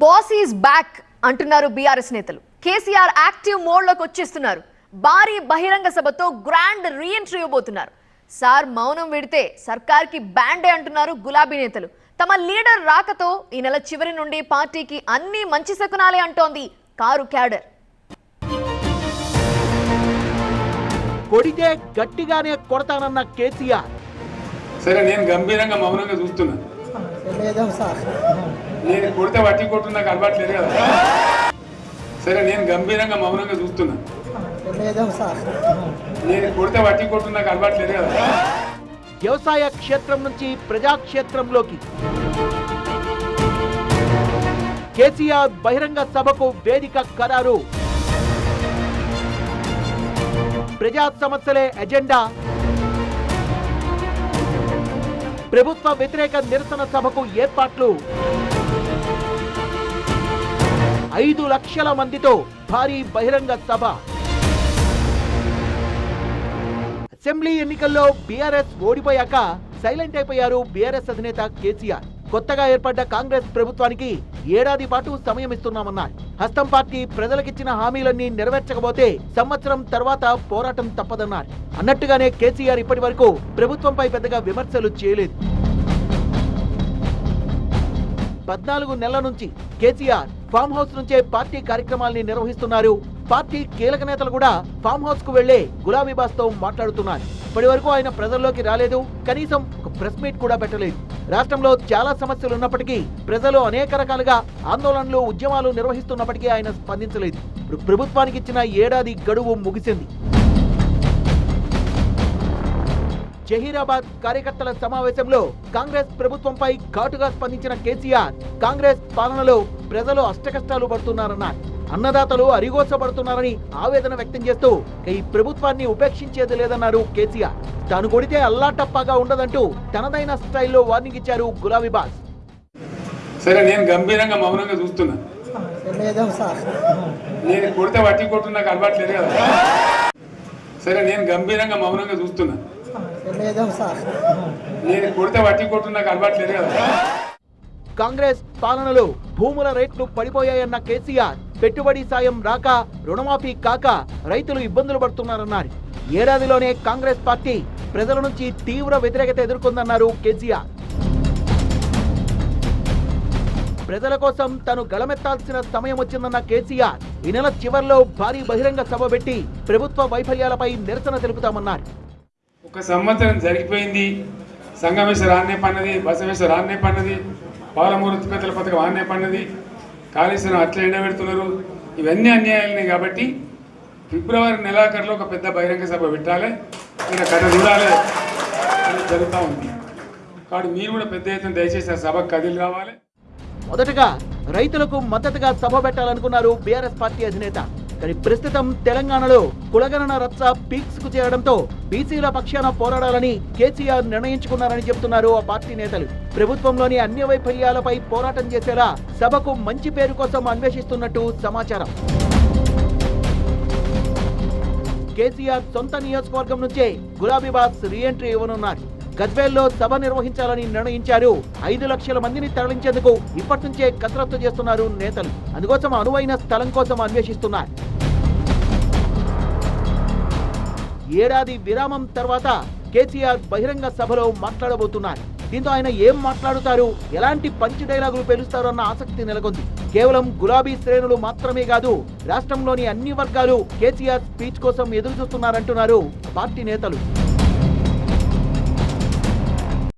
Boss is back అంటున్నారు BRS నేతలు. KCR active మోడ్లోకి వచ్చేస్తున్నారు. భారీ బహిరంగ సభతో గ్రాండ్ రీఎంట్రీ ఇవ్వబోతున్నారు. సార్ మౌనం విడితే సర్కార్కి బ్యాండే అంటున్నారు గులాబీ నేతలు. తమ లీడర్ రాకతో ఈ నెల చివరి నుండి పార్టీకి అన్ని మంచి శకునాలే అంటోంది కారు క్యాడర్. కొడితే గట్టిగానే కొడతానన్న కేసీఆర్. సరే నేను గంభీరంగా మౌనంగా చూస్తున్నా లేదాం సార్. నేను కొడితే వట్టి కొట్టు నాకు అలవాట్లేదు కదా. సరే నేను గంభీరంగా మౌనంగా చూస్తున్నా. నేను కొడితే వట్టి కొట్టు నాకు అలవాట్లేదు కదా. వ్యవసాయ క్షేత్రం నుంచి ప్రజాక్షేత్రంలోకి. కేసీఆర్ బహిరంగ సభకు వేదిక ఖరారు. ప్రజా సమస్యలే ఎజెండా. ప్రభుత్వ వ్యతిరేక నిరసన సభకు ఏర్పాట్లు. ఐదు లక్షల మందితో భారీ బహిరంగ సభ. అసెంబ్లీ ఎన్నికల్లో బీఆర్ఎస్ ఓడిపోయాక సైలెంట్ అయిపోయారు బీఆర్ఎస్ అధినేత కేసీఆర్. కొత్తగా ఏర్పడ్డ కాంగ్రెస్ ప్రభుత్వానికి ఏడాది పాటు సమయం ఇస్తున్నామన్నారు. హస్తం పార్టీ ప్రజలకిచ్చిన హామీలన్నీ నెరవేర్చకపోతే సంవత్సరం తర్వాత పోరాటం తప్పదన్నారు. అన్నట్టుగానే కేసీఆర్ ఇప్పటి వరకు ప్రభుత్వంపై పెద్దగా విమర్శలు చేయలేదు. పద్నాలుగు నెలల నుంచి కేసీఆర్ ఫామ్ హౌస్ నుంచే పార్టీ కార్యక్రమాల్ని నిర్వహిస్తున్నారు. పార్టీ కీలక నేతలు కూడా ఫామ్ హౌస్కు వెళ్ళే గులాబీ బాస్తో మాట్లాడుతున్నారు. ఇప్పటి వరకు ఆయన ప్రజల్లోకి రాలేదు. కనీసం ఒక ప్రెస్ మీట్ కూడా పెట్టలేదు. రాష్ట్రంలో చాలా సమస్యలు ఉన్నప్పటికీ ప్రజలు అనేక రకాలుగా ఆందోళనలు ఉద్యమాలు నిర్వహిస్తున్నప్పటికీ ఆయన స్పందించలేదు. ఇప్పుడు ప్రభుత్వానికి ఇచ్చిన ఏడాది గడువు ముగిసింది. జహీరాబాద్ కార్యకర్తల సమావేశంలో కాంగ్రెస్ ప్రభుత్వంపై ఘాటుగా స్పందించిన కేసీఆర్ కాంగ్రెస్ పాలనలో ప్రజలు అష్టకష్టాలు పడుతున్నారన్నారు. అన్నదాతలు అరిగోసపడుతున్నారని ఆవేదన వ్యక్తం చేస్తూ ఈ ప్రభుత్వాన్ని ఉపేక్షించేది లేదన్నారు కేసీఆర్. తాను కొడితే అల్లాటప్పాగా ఉండదంటూ తనదైన స్టైల్లో వార్నింగ్ ఇచ్చారు గులాబీ బాస్. సరే నేను గంభీరంగా మౌనంగా చూస్తున్నా. నేను కొడితే వట్టి కొట్టు నాకు అలవాట్లేదు కదా. సరే నేను గంభీరంగా మౌనంగా చూస్తున్నా. నేను కొడితే వట్టి కొట్టు నాకు అలవాట్లేదు కదా. కాంగ్రెస్ పాలనలో భూముల రేట్లు పడిపోయాయన్న కేసీఆర్ పెట్టుబడి సాయం రాక రుణమాఫీ కాక రైతులు ఇబ్బందులు పడుతున్నారన్నారు. ఏడాదిలోనే కాంగ్రెస్ పార్టీ ప్రజల నుంచి తీవ్ర వ్యతిరేకత ఎదుర్కొందన్నారు కేసీఆర్. ప్రజల కోసం తాను గళమెత్తాల్సిన సమయం వచ్చిందన్న కేసీఆర్ ఈ నెల చివర్లో భారీ బహిరంగ సభ పెట్టి ప్రభుత్వ వైఫల్యాలపై నిరసన తెలుపుతామన్నారు. ఒక సంవత్సరం జరిగిపోయింది. సంగమేశ్వర ఆన్నే పన్నది బసవేశ్వర ఆన్నే పన్నది పాలమూరు ఉత్పత్తుల పథకం ఆన్నే పన్నది కాళేశ్వరం అట్లా ఎండబెడుతున్నారు ఇవన్నీ అన్యాయాలనే కాబట్టి ఫిబ్రవరి నెలాఖరులో ఒక పెద్ద బహిరంగ సభ పెట్టాలి. ఇక్కడ కథ చూడాలి. అని జరుగుతూ ఉంది. కాబట్టి మీరు కూడా పెద్ద ఎత్తున దయచేసి ఆ సభకు కదిలి రావాలి. మొదటగా రైతులకు మద్దతుగా సభ పెట్టాలనుకున్నారు బీఆర్ఎస్ పార్టీ అధినేత. కానీ ప్రస్తుతం తెలంగాణలో కులగణన రచ్చ పీక్స్కు చేరడంతో బీసీల పక్షాన పోరాడాలని కేసీఆర్ నిర్ణయించుకున్నారని చెబుతున్నారు ఆ పార్టీ నేతలు. ప్రభుత్వంలోని అన్ని వైఫల్యాలపై పోరాటం చేసేలా సభకు మంచి పేరు కోసం అన్వేషిస్తున్నట్టు సమాచారం. కేసీఆర్ సొంత నియోజకవర్గం నుంచే గులాబీ బాస్ రీఎంట్రీ ఇవ్వనున్నారు. గద్వేల్లో సభ నిర్వహించాలని నిర్ణయించారు. ఐదు లక్షల మందిని తరలించేందుకు ఇప్పటి నుంచే కసరత్తు చేస్తున్నారు నేతలు. అందుకోసం అనువైన స్థలం కోసం అన్వేషిస్తున్నారు. ఏడాది విరామం తర్వాత కేసీఆర్ బహిరంగ సభలో మాట్లాడబోతున్నారు. దీంతో ఆయన ఏం మాట్లాడుతారు? ఎలాంటి పంచి డైలాగులు పేలుస్తారు అన్న ఆసక్తి నెలకొంది. కేవలం గులాబీ శ్రేణులు మాత్రమే కాదు రాష్ట్రంలోని అన్ని వర్గాలు కేసీఆర్ స్పీచ్ కోసం ఎదురు చూస్తున్నారంటున్నారు పార్టీ నేతలు.